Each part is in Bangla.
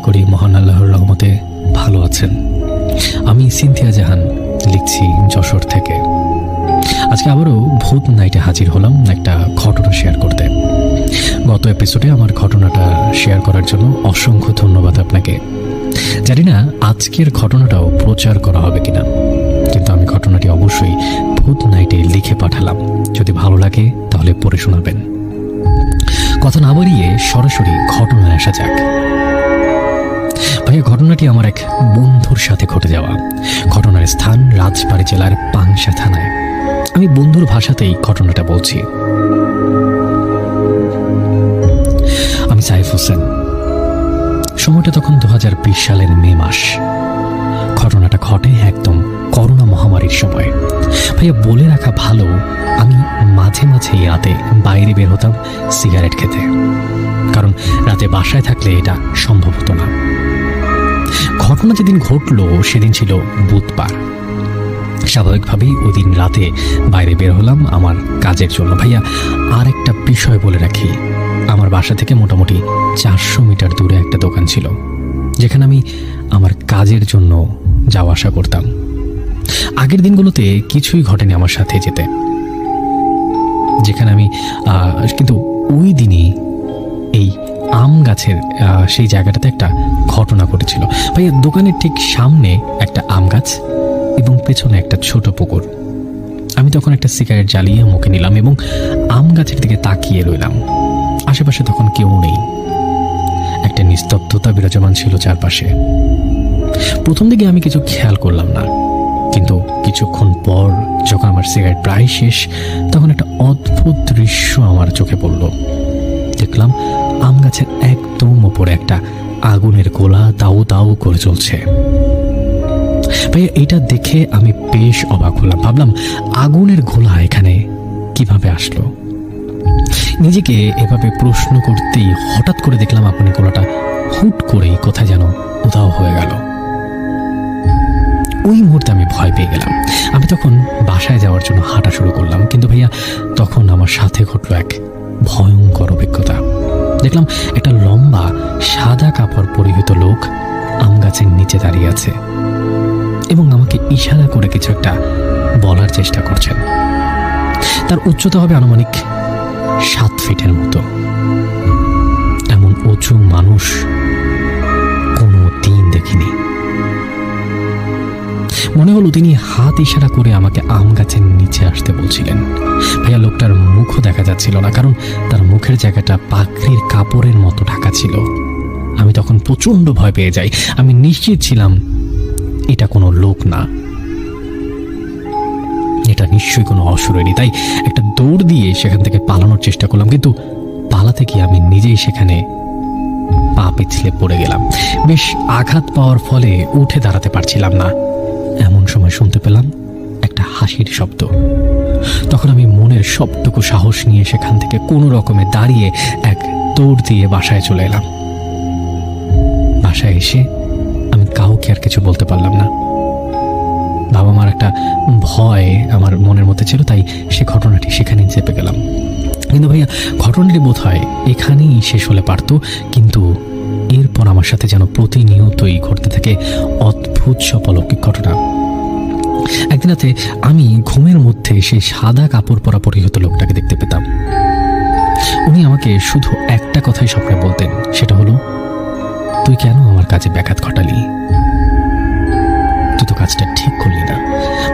করি মহান আল্লাহর রহমতে ভালো আছেন। আমি সিনথিয়া জাহান লিখছি যশোর থেকে। আজকে আবারও ভূত নাইটে হাজির হলাম একটা ঘটনা শেয়ার করতে। গত এপিসোডে আমার ঘটনাটা শেয়ার করার জন্য অসংখ্য ধন্যবাদ আপনাকে। জানি না আজকের ঘটনাটাও প্রচার করা হবে কিনা, কিন্তু আমি ঘটনাটি অবশ্যই ভূত নাইটে লিখে পাঠালাম। যদি ভালো লাগে তাহলে পড়ে শোনাবেন। কথা না বাড়িয়ে সরাসরি ঘটনায় আসা যাক। ভাইয়া, ঘটনাটি আমার এক বন্ধুর সাথে ঘটে যাওয়া। ঘটনার স্থান রাজবাড়ী জেলার পাংশা থানায়। আমি বন্ধুর ভাষাতেই ঘটনাটা বলছি। আমি সাইফ হোসেন। সময়টা তখন দু হাজার বিশ সালের মে মাস। ঘটনাটা ঘটে একদম করোনা মহামারীর সময়। ভাইয়া বলে রাখা ভালো, আমি মাঝে মাঝে রাতে বাইরে বের হতাম সিগারেট খেতে। কারণ রাতে বাসায় থাকলে এটা সম্ভব হতো না। ঘটনা যেদিন ঘটলো, সেদিন ছিল বুধবার। স্বাভাবিকভাবেই ওই দিন রাতে বাইরে বের হলাম আমার কাজের জন্য। ভাইয়া আর একটা বিষয় বলে রাখি। আমার বাসা থেকে মোটামুটি চারশো মিটার দূরে একটা দোকান ছিল, যেখানে আমি আমার কাজের জন্য যাওয়া আসা করতাম। আগের দিনগুলোতে কিছুই ঘটেনি আমার সাথে যেতে। যেখানে আমি কিন্তু ওই দিনই এই আম গাছের সেই জায়গাটাতে একটা ঘটনা ঘটেছিল। ভাইয়া, দোকানের ঠিক সামনে একটা আম গাছ এবং পেছনে একটা ছোট পুকুর। আমি তখন একটা সিগারেট জ্বালিয়ে মুখে নিলাম এবং আম গাছের দিকে তাকিয়ে রইলাম। আশেপাশে তখন কেউ নেই। একটা নিস্তব্ধতা বিরাজমান ছিল চারপাশে। প্রথম দিকে আমি কিছু খেয়াল করলাম না। কিন্তু কিছুক্ষণ পর যখন আমার সিগারেট প্রায় শেষ, তখন একটা অদ্ভুত দৃশ্য আমার চোখে পড়ল। দেখলাম আম গাছের একদম ওপরে একটা আগুনের গোলা দাউ দাউ করে চলছে ভাইয়া, এটা দেখে আমি বেশ অবাক হলাম। ভাবলাম, আগুনের গোলা এখানে কীভাবে আসলো? নিজেকে এভাবে প্রশ্ন করতেই হঠাৎ করে দেখলাম আগুনের গোলাটা হুট করেই কোথায় যেন উধাও হয়ে গেল। ওই মুহূর্তে আমি ভয় পেয়ে গেলাম। আমি তখন বাসায় যাওয়ার জন্য হাঁটা শুরু করলাম। কিন্তু ভাইয়া, তখন আমার সাথে ঘটলো এক ভয়ঙ্কর অভিজ্ঞতা। দেখলাম একটা লম্বা, সাদা কাপড় পরিহিত লোক আম গাছের নিচে দাঁড়িয়ে আছে এবং আমাকে ইশারা করে কিছু একটা বলার চেষ্টা করছেন। তার উচ্চতা হবে আনুমানিক সাত ফিটের মতো। এমন উঁচু মানুষ কোনো দিন দেখিনি। মনে হলো তিনি হাত ইশারা করে আমাকে আম গাছের নিচে আসতে বলছিলেন। ভাইয়া, লোকটার মুখও দেখা যাচ্ছিল না, কারণ তার মুখের জায়গাটা পাখরির কাপড়ের মতো ঢাকা ছিল। আমি তখন প্রচণ্ড ভয় পেয়ে যাই। আমি নিশ্চিত ছিলাম এটা কোনো লোক না। এটা নিশ্চয়ই কোনো অসুরেরই। তাই একটা দৌড় দিয়ে সেখান থেকে পালানোর চেষ্টা করলাম, কিন্তু পালাতে গিয়ে আমি নিজেই সেখানে পা পিছলে পড়ে গেলাম। বেশ আঘাত পাওয়ার ফলে উঠে দাঁড়াতে পারছিলাম না। এমন সময় শুনতে পেলাম একটা হাসির শব্দ। তখন আমি মনের সবটুকু সাহস নিয়ে সেখান থেকে কোনো রকমে দাঁড়িয়ে এক দৌড় দিয়ে বাসায় চলে এলাম। বাসায় এসে আমি কাউকে আর কিছু বলতে পারলাম না। বাবা মার একটা ভয় আমার মনের মধ্যে ছিল, তাই সে ঘটনাটি সেখানেই চেপে গেলাম। কিন্তু ভাইয়া, ঘটনাটি বোধ হয় এখানেই শেষ হলে পারতো, কিন্তু এরপর আমার সাথে যেন প্রতিনিয়তই ঘটতে থাকে অদ্ভুত সব অলৌকিক ঘটনা। একদিন রাতে আমি ঘুমের মধ্যে সেই সাদা কাপড় পরা পরিহিত লোকটাকে দেখতে পেতাম। উনি আমাকে শুধু একটা কথাই স্বপ্নে বলতেন, সেটা হলো, তুই কেন আমার কাজে ব্যাঘাত ঘটালি? তুই তো কাজটা ঠিক করলি না।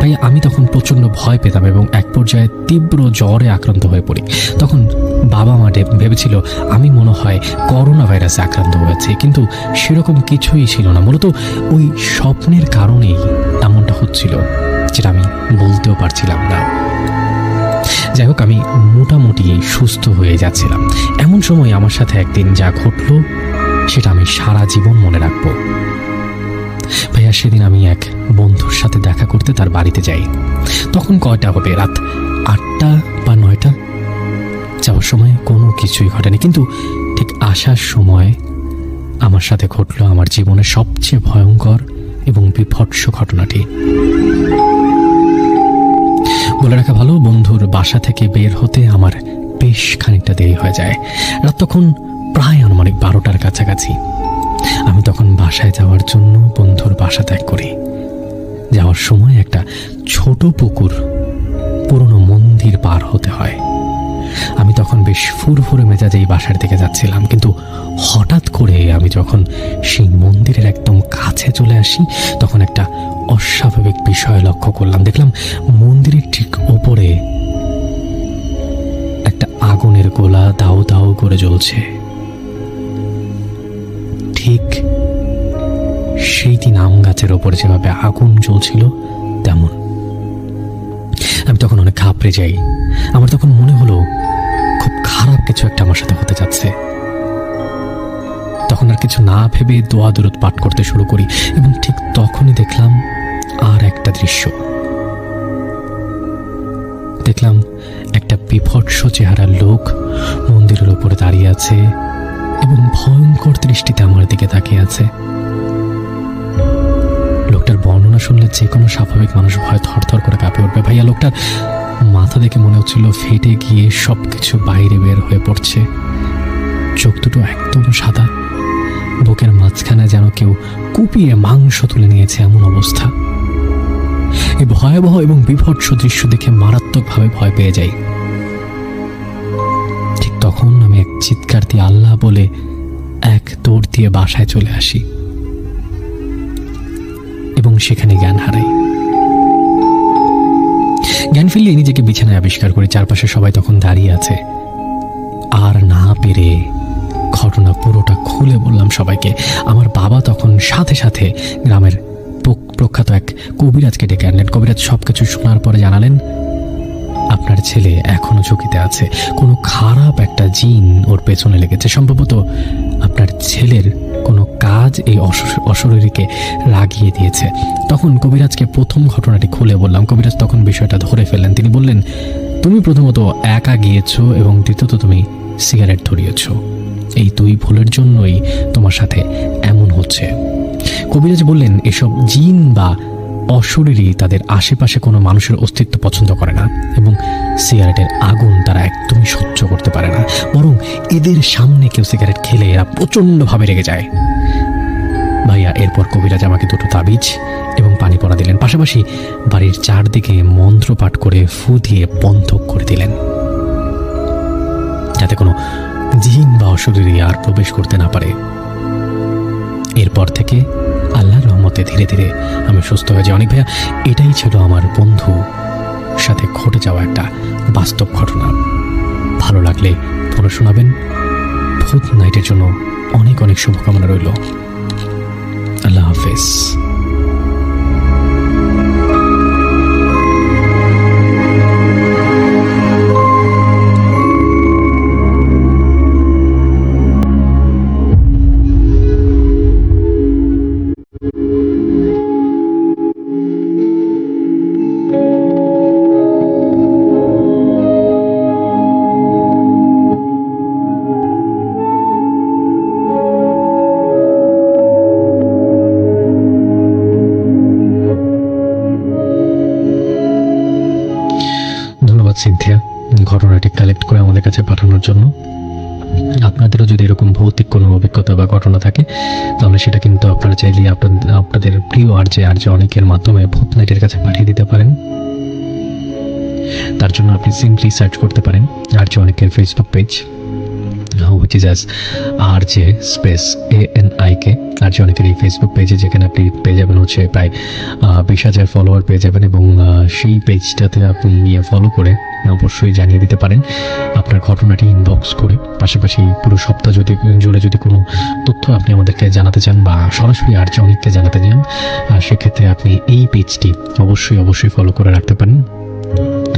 ভাই, আমি তখন প্রচণ্ড ভয় পেতাম এবং এক পর্যায়ে তীব্র জ্বরে আক্রান্ত হয়ে পড়ি। তখন বাবা মা ভেবেছিল, আমি মনে হয় করোনা ভাইরাসে আক্রান্ত হয়েছে। কিন্তু সেরকম কিছুই ছিল না। মূলত ওই স্বপ্নের কারণেই এমনটা হচ্ছিল, যেটা আমি বলতেও পারছিলাম না। যাই হোক, আমি মোটামুটি সুস্থ হয়ে যাচ্ছিলাম। এমন সময় আমার সাথে একদিন যা ঘটলো, সেটা আমি সারা জীবন মনে রাখব। ভাইয়া, সেদিন আমি এক বন্ধুর সাথে দেখা করতে তার বাড়িতে যাই। তখন কয়টা হবে? রাত আটটা বা যাওয়ার সময় কোনো কিছুই ঘটেনি। কিন্তু ঠিক আসার সময় আমার সাথে ঘটলো আমার জীবনের সবচেয়ে ভয়ঙ্কর এবং বিভৎস ঘটনাটি। বলে রাখা ভালো, বন্ধুর বাসা থেকে বের হতে আমার বেশ খানিকটা দেরি হয়ে যায়। রাত তখন প্রায় আনুমানিক বারোটার কাছাকাছি। আমি তখন বাসায় যাওয়ার জন্য বন্ধুর বাসা ত্যাগ করি। যাওয়ার সময় একটা ছোট পুকুর, পুরনো মন্দির পার হতে হয়। আমি তখন বেশ ফুরফুরে মেজাজে এই বাসার দিকে যাচ্ছিলাম। কিন্তু হঠাৎ করে আমি যখন সেই মন্দিরের একদম কাছে চলে আসি, তখন একটা অস্বাভাবিক বিষয় লক্ষ্য করলাম। দেখলাম মন্দিরের ঠিক ওপরে একটা আগুনের গোলা দাও দাও করে জ্বলছে। ঠিক সেই দিন আম গাছের ওপর যেভাবে আগুন জ্বলছিল, তেমন। আমি তখন অনেক ঘাবড়ে যাই। আমার তখন মনে হলো খারাপ কিছু একটা আমার সাথে হতে যাচ্ছে। তখন আর কিছু না ভেবে দোয়া দূরত পাঠ করতে শুরু করি এবং ঠিক তখনই দেখলাম আর একটা দৃশ্য। দেখলাম একটা বিভৎস চেহারার লোক মন্দিরের উপরে দাঁড়িয়ে আছে এবং ভয়ঙ্কর দৃষ্টিতে আমার দিকে তাকিয়ে আছে। লোকটার বর্ণনা শুনলে যে কোনো স্বাভাবিক মানুষ ভয় থরথর করে কাঁপে উঠবে। ভাইয়া, লোকটার মাথা দেখে মনে হচ্ছিল ফেটে গিয়ে সব কিছু বাইরে বের হয়ে পড়ছে। চোখ দুটো একদম সাদা। বুকের মাঝখানে যেন কেউ কুপিয়ে মাংস তুলে নিয়েছে এমন অবস্থা। এই ভয়াবহ এবং বিভৎস দৃশ্য দেখে মারাত্মকভাবে ভয় পেয়ে যাই। ঠিক তখন আমি এক চিৎকার দিয়ে আল্লাহ বলে এক দৌড় দিয়ে বাসায় চলে আসি। এবং সেখানে জ্ঞান হারাই। জ্ঞান নিজেকে বিছানায় আবিষ্কার করি চারপাশে সবাই তখন দাঁড়িয়ে আছে। আর না পেরে ঘটনা পুরোটা খুলে বললাম সবাইকে। আমার বাবা তখন সাথে সাথে গ্রামের প্রখ্যাত এক কবিরাজকে ডেকে আনলেন। কবিরাজ সব কিছু শোনার পরে জানালেন, আপনার ছেলে এখনও ঝুঁকিতে আছে। কোনো খারাপ একটা জিন ওর পেছনে লেগেছে। সম্ভবত আপনার ছেলের কোনো কাজ এই অশরীরকে লাগিয়ে দিয়েছে। তখন কবিরাজকে প্রথম ঘটনাটি খুলে বললাম। কবিরাজ তখন বিষয়টা ধরে ফেললেন। তিনি বললেন, তুমি প্রথমত একা গিয়েছ এবং দ্বিতীয়ত তুমি সিগারেট ধরিয়েছ। এই দুই ভুলের জন্যই তোমার সাথে এমন হচ্ছে। কবিরাজ বললেন, এসব জিন বা অশরীরই তাদের আশেপাশে কোনো মানুষের অস্তিত্ব পছন্দ করে না এবং সিগারেটের আগুন তারা একদমই সহ্য করতে পারে না। বরং এদের সামনে কেউ সিগারেট খেলে এরা প্রচণ্ডভাবে রেগে যায়। ভাইয়া, এরপর কবিরাজ আমাকে দুটো তাবিজ এবং পানি পড়া দিলেন। পাশাপাশি বাড়ির চারদিকে মন্ত্র পাঠ করে ফু দিয়ে বন্ধ করে দিলেন। যাতে কোনো জিন বা অশরীরী আর প্রবেশ করতে না পারে। এরপর থেকে আল্লাহর রহমতে ধীরে ধীরে আমি সুস্থ হয়ে যাই। অনেক ভাইয়া, এটাই ছিল আমার বন্ধু সাথে ঘটে যাওয়া একটা বাস্তব ঘটনা। ভালো লাগলে পড়ে শোনাবেন। ভূত নাইটের জন্য অনেক অনেক শুভকামনা রইল। আল্লাহ হাফেজ। ঘটনাটি কালেক্ট করে আমাদের কাছে পাঠানোর জন্য। আপনাদেরও যদি এরকম ভৌতিক কোনো অভিজ্ঞতা বা ঘটনা থাকে, তাহলে সেটা কিন্তু আপনারা চাইলে আপনাদের আপনাদের প্রিয় আর যে আর যে অনেকের মাধ্যমে ভূত নাইটের কাছে পাঠিয়ে দিতে পারেন। তার জন্য আপনি সিম্পলি সার্চ করতে পারেন আর যে অনেকের Facebook page which is as R J space A N I K আর অনেকের এই ফেসবুক পেজে যেখানে আপনি পেয়ে যাবেন হচ্ছে প্রায় বিশ হাজার ফলোয়ার পেয়ে যাবেন এবং সেই পেজটাতে আপনি নিয়ে ফলো করে অবশ্যই জানিয়ে দিতে পারেন আপনার ঘটনাটি ইনবক্স করে। পাশাপাশি পুরো সপ্তাহ যদি, জুড়ে যদি কোনো তথ্য আপনি আমাদেরকে জানাতে চান বা সরাসরি আর অনেককে জানাতে চান সেক্ষেত্রে আপনি এই পেজটি অবশ্যই অবশ্যই ফলো করে রাখতে পারেন।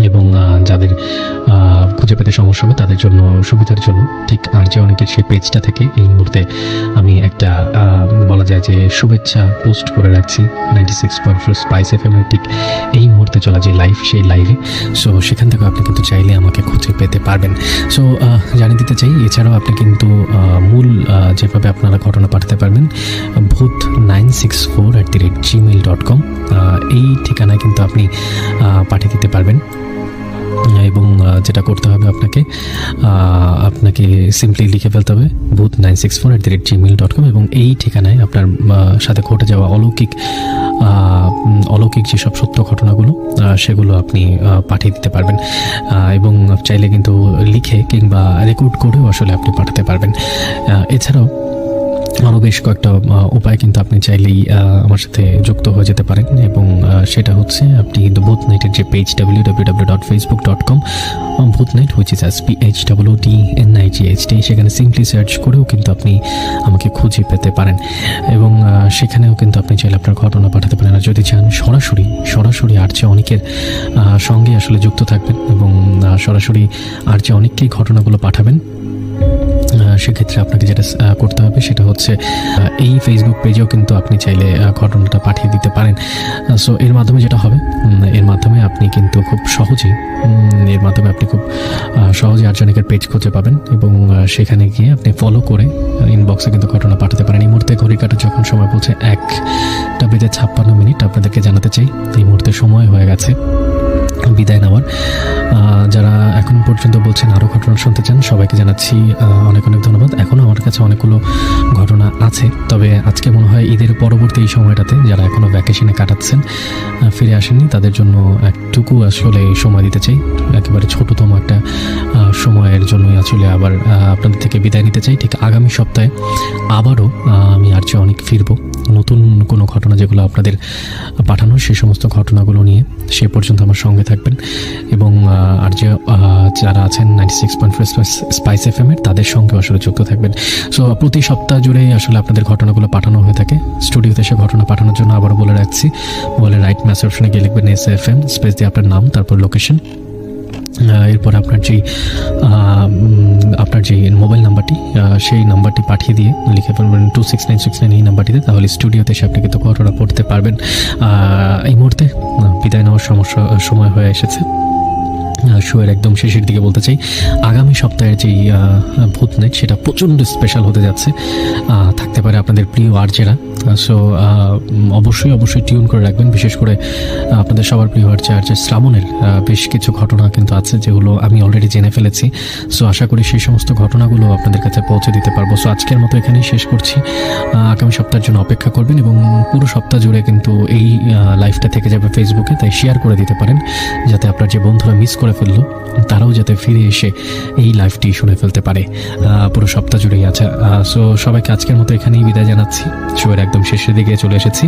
এবং যাদের খুঁজে পেতে সমস্যা হবে তাদের জন্য সুবিধার জন্য। ঠিক আর যে অনেকের সেই পেজটা থেকে এই মুহূর্তে আমি একটা বলা যায় যে শুভেচ্ছা পোস্ট করে রাখছি ninety six point four Spice F ঠিক এই মুহূর্তে চলা যে লাইভ সেই লাইভে সো সেখান থেকে আপনি কিন্তু চাইলে আমাকে খুঁজে পেতে পারবেন। সো জানিয়ে দিতে চাই, এছাড়াও আপনি কিন্তু মূল যেভাবে আপনারা ঘটনা পাঠাতে পারবেন, Bhoot nine six four at the rate Gmail dot com এই ঠিকানায় কিন্তু আপনি পাঠিয়ে দিতে পারবেন। এবং যেটা করতে হবে আপনাকে আপনাকে সিম্পলি লিখে ফেলতে হবে Bhoot nine six four at the rate Gmail dot com এবং এই ঠিকানায় আপনার সাথে ঘটে যাওয়া অলৌকিক অলৌকিক যেসব সত্য ঘটনাগুলো সেগুলো আপনি পাঠিয়ে দিতে পারবেন। এবং চাইলে কিন্তু লিখে কিংবা রেকর্ড করেও আসলে আপনি পাঠাতে পারবেন। এছাড়াও আরও বেশ কয়েকটা উপায় কিন্তু আপনি চাইলেই আমার সাথে যুক্ত হয়ে যেতে পারেন এবং সেটা হচ্ছে আপনি কিন্তু বুথ নাইটের যে page W W W dot Facebook dot com Bhoot night which is S P H W D N I G H T সেখানে সিম্পলি সার্চ করেও কিন্তু আপনি আমাকে খুঁজে পেতে পারেন। এবং সেখানেও কিন্তু আপনি চাইলে আপনার ঘটনা পাঠাতে পারেন। আর যদি চান সরাসরি সরাসরি আর যে অনেকের সঙ্গে আসলে যুক্ত থাকবেন এবং সরাসরি আর যে অনেককেই ঘটনাগুলো পাঠাবেন। সেক্ষেত্রে আপনাকে যেটা করতে হবে সেটা হচ্ছে এই ফেসবুক পেজেও কিন্তু আপনি চাইলে ঘটনাটা পাঠিয়ে দিতে পারেন। সো এর মাধ্যমে যেটা হবে এর মাধ্যমে আপনি কিন্তু খুব সহজেই এর মাধ্যমে আপনি খুব সহজে আর্জনিকের পেজ খুঁজে পাবেন এবং সেখানে গিয়ে আপনি ফলো করে ইনবক্সে কিন্তু ঘটনা পাঠাতে পারেন। এই মুহূর্তে ঘড়ি কাটার যখন সময় বলছে একটা বেজে ছাপ্পান্ন মিনিট আপনাদেরকে জানাতে চাই। এই মুহূর্তে সময় হয়ে গেছে। বিদায় নেওয়ার। যারা এখন পর্যন্ত বলছেন আরও ঘটনা শুনতে চান, সবাইকে জানাচ্ছি অনেক অনেক ধন্যবাদ। এখনও আমার কাছে অনেকগুলো ঘটনা আছে, তবে আজকে মনে হয় ঈদের পরবর্তী এই সময়টাতে যারা এখনও ভ্যাকেশনে কাটাচ্ছেন ফিরে আসেননি, তাদের জন্য একটুকু আসলে সময় দিতে চাই। একেবারে ছোটতম একটা সময়ের জন্যই আসলে আবার আপনাদের থেকে বিদায় নিতে চাই। ঠিক আগামী সপ্তাহে আবারও আমি আর যে অনেক ফিরবো। নতুন কোনো ঘটনা যেগুলো আপনাদের পাঠানো সেই সমস্ত ঘটনাগুলো নিয়ে সে পর্যন্ত আমার সঙ্গে থাকবেন। এবং আর যে যারা আছেন ninety six point four Spice F এর, তাদের সঙ্গে আসলে যুক্ত থাকবেন। সো প্রতি সপ্তাহ জুড়েই আসলে আপনাদের ঘটনাগুলো পাঠানো হয়ে থাকে। স্টুডিওতে এসে ঘটনা পাঠানোর জন্য আবারও বলে রাখছি। বলে রাইট অপশনে গিয়ে লিখবেন এস এফ এম স্পেস দিয়ে আপনার নাম, তারপর লোকেশন এরপর আপনার যেই আপনার যে মোবাইল নাম্বারটি সেই নাম্বারটি পাঠিয়ে দিয়ে লিখে ফেলবেন two six nine six nine এই নাম্বারটিতে, তাহলে স্টুডিওতে এসে আপনি কিন্তু ঘটনা পড়তে পারবেন। এই মুহূর্তে বিদায় নেওয়ার সমস্যা, সময় হয়ে এসেছে। শোয়ের একদম শেষের দিকে বলতে চাই, আগামী সপ্তাহের যেই ভূত নাইট সেটা প্রচণ্ড স্পেশাল হতে যাচ্ছে। থাকতে পারে আপনাদের প্রিয় আর্চেরা সো অবশ্যই অবশ্যই টিউন করে রাখবেন। বিশেষ করে আপনাদের সবার প্রিয় আর্চে আর্চে শ্রাবণের বেশ কিছু ঘটনা কিন্তু আছে যেগুলো আমি অলরেডি জেনে ফেলেছি। সো আশা করি সেই সমস্ত ঘটনাগুলো আপনাদের কাছে পৌঁছে দিতে পারব। সো আজকের মতো এখানেই শেষ করছি। আগামী সপ্তাহের জন্য অপেক্ষা করবেন এবং পুরো সপ্তাহ জুড়ে কিন্তু এই লাইফটা থেকে যাবে ফেসবুকে তাই শেয়ার করে দিতে পারেন, যাতে আপনার যে বন্ধুরা মিস করে ফেলল, তারাও যাতে ফিরে এসে এই লাইফটি শুনে ফেলতে পারে। পুরো সপ্তাহ জুড়েই আছে। সো সবাইকে আজকের মতো এখানেই বিদায় জানাচ্ছি। শোয়ের একদম শেষের দিকে চলে এসেছি।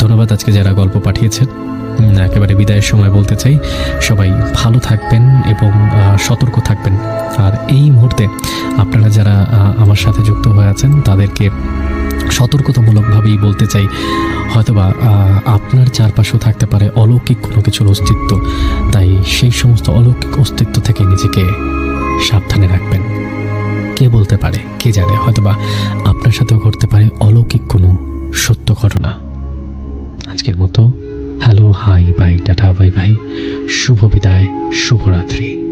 ধন্যবাদ আজকে যারা গল্প পাঠিয়েছেন। একেবারে বিদায়ের সময় বলতে চাই, সবাই ভালো থাকবেন এবং সতর্ক থাকবেন। আর এই মুহূর্তে আপনারা যারা আমার সাথে যুক্ত হয়ে আছেন, তাদেরকে সতর্কতামূলকভাবেই বলতে চাই। হয়তোবা আপনার চারপাশেও থাকতে পারে অলৌকিক কোনো কিছুর অস্তিত্ব। তাই সেই সমস্ত অলৌকিক অস্তিত্ব থেকে নিজেকে সাবধানে রাখবেন। কে বলতে পারে, কে জানে? হয়তোবা আপনার সাথেও ঘটতে পারে অলৌকিক কোনো সত্য ঘটনা। আজকের মতো। Hello, hi, bye, tata, bye bye. শুভ বিদায় শুভরাত্রি